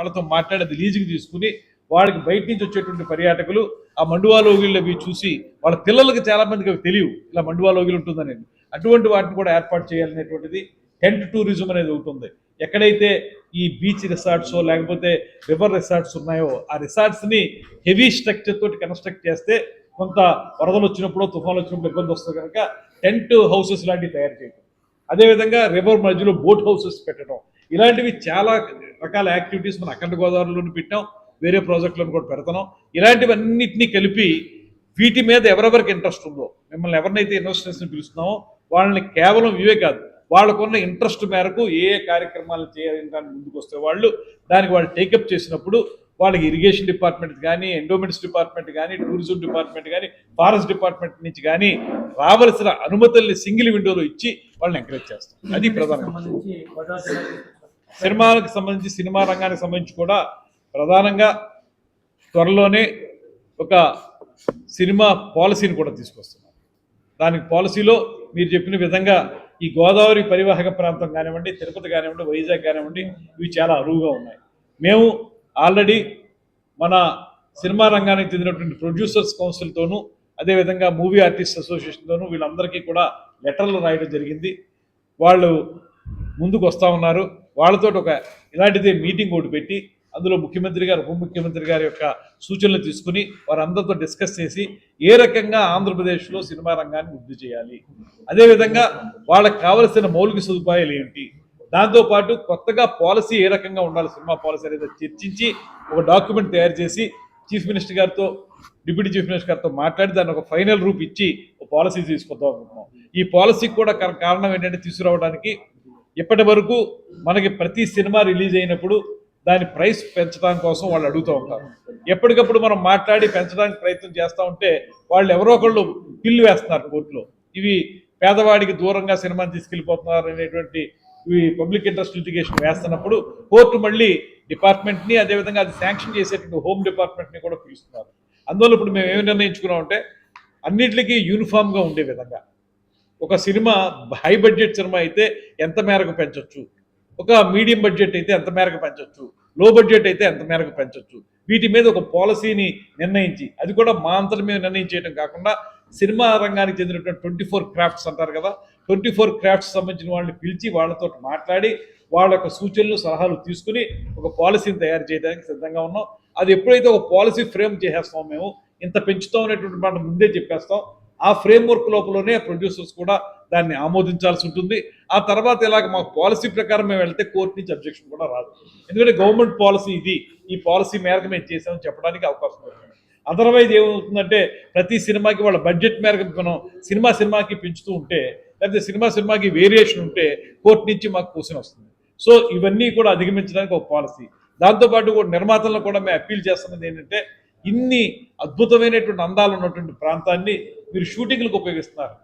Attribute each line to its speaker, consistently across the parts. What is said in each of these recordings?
Speaker 1: వాళ్ళతో మాట్లాడి అది లీజుకి తీసుకుని వాళ్ళకి బయట నుంచి వచ్చేటువంటి పర్యాటకులు ఆ మండువా లోగిళ్ళు అవి చూసి వాళ్ళ పిల్లలకి చాలా మందికి అవి తెలియవు. ఇలా మండువా లోగిలు ఉంటుందని అటువంటి వాటిని కూడా ఏర్పాటు చేయాలనేటువంటిది టెంట్ టూరిజం అనేది ఒకటి ఉంది. ఎక్కడైతే ఈ బీచ్ రిసార్ట్స్ లేకపోతే రివర్ రిసార్ట్స్ ఉన్నాయో ఆ రిసార్ట్స్ని హెవీ స్ట్రక్చర్ తోటి కన్స్ట్రక్ట్ చేస్తే కొంత వరదలు వచ్చినప్పుడు తుఫాన్లు వచ్చినప్పుడు ఇబ్బంది వస్తుంది కనుక టెంట్ హౌసెస్ లాంటివి తయారు చేయడం అదేవిధంగా రివర్ మధ్యలో బోట్ హౌసెస్ పెట్టడం. ఇలాంటివి చాలా రకాల యాక్టివిటీస్ మనం అఖండ గోదావరిలోని పెట్టాం. వేరే ప్రాజెక్టులను కూడా పెడతాం ఇలాంటివన్నిటినీ కలిపి వీటి మీద ఎవరెవరికి ఇంట్రెస్ట్ ఉందో మిమ్మల్ని ఎవరినైతే ఇన్వెస్టర్స్ని పిలుస్తున్నామో వాళ్ళని కేవలం ఇవే కాదు వాళ్ళకున్న ఇంట్రెస్ట్ మేరకు ఏ ఏ కార్యక్రమాలు చేయడానికి దానికి ముందుకు వస్తే వాళ్ళు దానికి వాళ్ళు టేకప్ చేసినప్పుడు వాళ్ళకి ఇరిగేషన్ డిపార్ట్మెంట్ కానీ ఎండోమెంట్స్ డిపార్ట్మెంట్ కానీ టూరిజం డిపార్ట్మెంట్ కానీ ఫారెస్ట్ డిపార్ట్మెంట్ నుంచి కానీ రావలసిన అనుమతుల్ని సింగిల్ విండోలో ఇచ్చి వాళ్ళని ఎంకరేజ్ చేస్తాం. అది ప్రధానం సినిమాలకు సంబంధించి సినిమా రంగానికి సంబంధించి కూడా ప్రధానంగా త్వరలోనే ఒక సినిమా పాలసీని కూడా తీసుకొస్తున్నాం. దానికి పాలసీలో మీరు చెప్పిన విధంగా ఈ గోదావరి పరివాహక ప్రాంతం కానివ్వండి తిరుపతి కానివ్వండి వైజాగ్ కానివ్వండి ఇవి చాలా అరువుగా ఉన్నాయి. మేము ఆల్రెడీ మన సినిమా రంగానికి చెందినటువంటి ప్రొడ్యూసర్స్ కౌన్సిల్తోనూ అదేవిధంగా మూవీ ఆర్టిస్ట్ అసోసియేషన్తోనూ వీళ్ళందరికీ కూడా లెటర్లు రాయడం జరిగింది. వాళ్ళు ముందుకు వస్తూ ఉన్నారు. వాళ్ళతో ఒక ఇలాంటిదే మీటింగ్ ఒకటి పెట్టి అందులో ముఖ్యమంత్రి గారు ఉప ముఖ్యమంత్రి గారి యొక్క సూచనలు తీసుకుని వారందరితో డిస్కస్ చేసి ఏ రకంగా ఆంధ్రప్రదేశ్లో సినిమా రంగాన్ని వృద్ధి చేయాలి. అదేవిధంగా వాళ్ళకి కావలసిన మౌలిక సదుపాయాలు ఏంటి? దాంతోపాటు కొత్తగా పాలసీ ఏ రకంగా ఉండాలి సినిమా పాలసీ అనేది చర్చించి ఒక డాక్యుమెంట్ తయారు చేసి చీఫ్ మినిస్టర్ గారితో డిప్యూటీ చీఫ్ మినిస్టర్ గారితో మాట్లాడి దాన్ని ఒక ఫైనల్ రూప్ ఇచ్చి ఒక పాలసీ తీసుకొద్దాం అనుకుంటున్నాం. ఈ పాలసీకి కూడా కారణం ఏంటంటే తీసుకురావడానికి ఇప్పటి వరకు మనకి ప్రతి సినిమా రిలీజ్ అయినప్పుడు దాని ప్రైస్ పెంచడం కోసం వాళ్ళు అడుగుతూ ఉంటారు. ఎప్పటికప్పుడు మనం మాట్లాడి పెంచడానికి ప్రయత్నం చేస్తూ ఉంటే వాళ్ళు ఎవరో ఒకళ్ళు పిల్లు వేస్తున్నారు కోర్టులో. ఇవి పేదవాడికి దూరంగా సినిమాని తీసుకెళ్ళిపోతున్నారు అనేటువంటి ఇవి పబ్లిక్ ఇంట్రెస్ట్ లిటిగేషన్ వేస్తున్నప్పుడు కోర్టు మళ్ళీ డిపార్ట్మెంట్ని అదేవిధంగా అది శాంక్షన్ చేసేటువంటి హోమ్ డిపార్ట్మెంట్ని కూడా పిలుస్తున్నారు. అందువల్ల ఇప్పుడు మేము ఏమి నిర్ణయించుకున్నామంటే అన్నిటికీ యూనిఫామ్గా ఉండే విధంగా ఒక సినిమా హై బడ్జెట్ సినిమా అయితే ఎంత మేరకు పెంచొచ్చు? ఒక మీడియం బడ్జెట్ అయితే ఎంత మేరకు పెంచవచ్చు లో బడ్జెట్ అయితే ఎంత మేరకు పెంచవచ్చు వీటి మీద ఒక పాలసీని నిర్ణయించి అది కూడా మా అంతటి మీద నిర్ణయించేయడం కాకుండా సినిమా రంగానికి చెందినటువంటి ట్వంటీ ఫోర్ క్రాఫ్ట్స్ అంటారు కదా ట్వంటీ ఫోర్ క్రాఫ్ట్స్ సంబంధించిన వాళ్ళని పిలిచి వాళ్ళతో మాట్లాడి వాళ్ళ యొక్క సూచనలు సలహాలు తీసుకుని ఒక పాలసీని తయారు చేయడానికి సిద్ధంగా ఉన్నాం. అది ఎప్పుడైతే ఒక పాలసీ ఫ్రేమ్ చేసేస్తాం మేము ఇంత పెంచుతాం అనేటువంటి మాట ముందే చెప్పేస్తాం. ఆ ఫ్రేమ్ వర్క్ లోపలనే ప్రొడ్యూసర్స్ కూడా దాన్ని ఆమోదించాల్సి ఉంటుంది. ఆ తర్వాత ఇలాగ మాకు పాలసీ ప్రకారం మేము వెళ్తే కోర్టు నుంచి అబ్జెక్షన్ కూడా రాదు. ఎందుకంటే గవర్నమెంట్ పాలసీ ఇది. ఈ పాలసీ మేరకు మేము చేసామని చెప్పడానికి అవకాశం ఉంటుంది. అదర్వైజ్ ఏమవుతుందంటే ప్రతి సినిమాకి వాళ్ళ బడ్జెట్ మేరకు మనం సినిమా సినిమాకి పెంచుతూ ఉంటే లేకపోతే సినిమా సినిమాకి వేరియేషన్ ఉంటే కోర్టు నుంచి మాకు క్వశ్చన్ వస్తుంది. సో ఇవన్నీ కూడా అధిగమించడానికి ఒక పాలసీ దాంతోపాటు కూడా నిర్మాతలను కూడా మేము అప్పీల్ చేస్తున్నది ఏంటంటే ఇన్ని అద్భుతమైనటువంటి అందాలు ఉన్నటువంటి ప్రాంతాన్ని మీరు షూటింగ్లకు ఉపయోగిస్తున్నారు.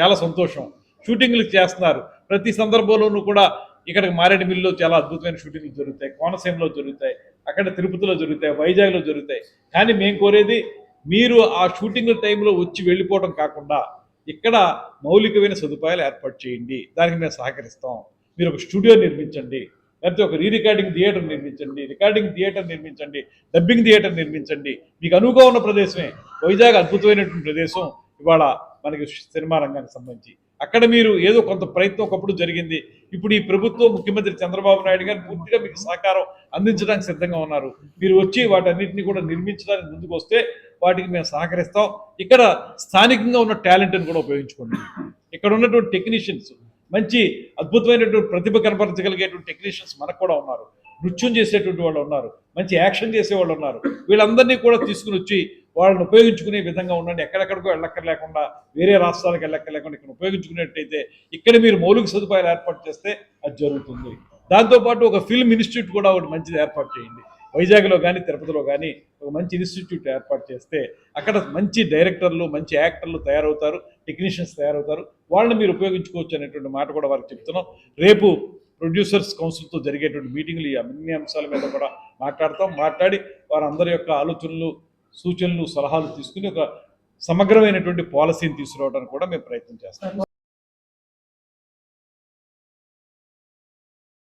Speaker 1: చాలా సంతోషం. షూటింగ్లు చేస్తున్నారు. ప్రతి సందర్భంలోనూ కూడా ఇక్కడ మారేడుమిల్లిలో చాలా అద్భుతమైన షూటింగ్లు జరుగుతాయి. కోనసీమలో జరుగుతాయి. అక్కడ తిరుపతిలో జరుగుతాయి. వైజాగ్లో జరుగుతాయి. కానీ మేము కోరేది మీరు ఆ షూటింగ్ టైంలో వచ్చి వెళ్ళిపోవడం కాకుండా ఇక్కడ మౌలికమైన సదుపాయాలు ఏర్పాటు చేయండి. దానికి మేము సహకరిస్తాం. మీరు ఒక స్టూడియో నిర్మించండి. లేకపోతే ఒక రీ రికార్డింగ్ థియేటర్ నిర్మించండి రికార్డింగ్ థియేటర్ నిర్మించండి డబ్బింగ్ థియేటర్ నిర్మించండి. మీకు అనువుగా ఉన్న ప్రదేశమే. వైజాగ్ అద్భుతమైనటువంటి ప్రదేశం. ఇవాళ మనకి సినిమా రంగానికి సంబంధించి. అక్కడ మీరు ఏదో కొంత ప్రయత్నం ఒకప్పుడు జరిగింది. ఇప్పుడు ఈ ప్రభుత్వం ముఖ్యమంత్రి చంద్రబాబు నాయుడు గారు పూర్తిగా మీకు సహకారం అందించడానికి సిద్ధంగా ఉన్నారు. మీరు వచ్చి వాటన్నిటిని కూడా నిర్మించడానికి ముందుకు వస్తే వాటికి మేము సహకరిస్తాం. ఇక్కడ స్థానికంగా ఉన్న టాలెంట్ని కూడా ఉపయోగించుకోండి. ఇక్కడ ఉన్నటువంటి టెక్నీషియన్స్ మంచి అద్భుతమైనటువంటి ప్రతిభ కనపరచగలిగేటువంటి టెక్నీషియన్స్ మనకు కూడా ఉన్నారు. నృత్యం చేసేటువంటి వాళ్ళు ఉన్నారు. మంచి యాక్షన్ చేసే వాళ్ళు ఉన్నారు. వీళ్ళందరినీ కూడా తీసుకుని వచ్చి వాళ్ళని ఉపయోగించుకునే విధంగా ఉండండి. ఎక్కడెక్కడికో వెళ్ళక్కర్లేకుండా వేరే రాష్ట్రాలకు వెళ్ళక్కర్లేకుండా ఇక్కడ ఉపయోగించుకునేట్టయితే ఇక్కడ మీరు మౌలిక సదుపాయాలు ఏర్పాటు చేస్తే అది జరుగుతుంది. దాంతోపాటు ఒక ఫిల్మ్ ఇన్స్టిట్యూట్ కూడా ఒకటి మంచిది ఏర్పాటు చేయండి. వైజాగ్లో కానీ తిరుపతిలో కానీ ఒక మంచి ఇన్స్టిట్యూట్ ఏర్పాటు చేస్తే అక్కడ మంచి డైరెక్టర్లు మంచి యాక్టర్లు తయారవుతారు టెక్నీషియన్స్ తయారవుతారు. వాళ్ళని మీరు ఉపయోగించుకోవచ్చు అనేటువంటి మాట కూడా వారికి చెప్తున్నాం. రేపు ప్రొడ్యూసర్స్ కౌన్సిల్తో జరిగేటువంటి మీటింగ్లు ఈ అన్ని అంశాల మీద కూడా మాట్లాడతాం. మాట్లాడి వారందరి యొక్క ఆలోచనలు సూచనలు సలహాలు తీసుకుని ఒక సమగ్రమైనటువంటి పాలసీని తీసుకురావడానికి కూడా మేము ప్రయత్నం చేస్తాం.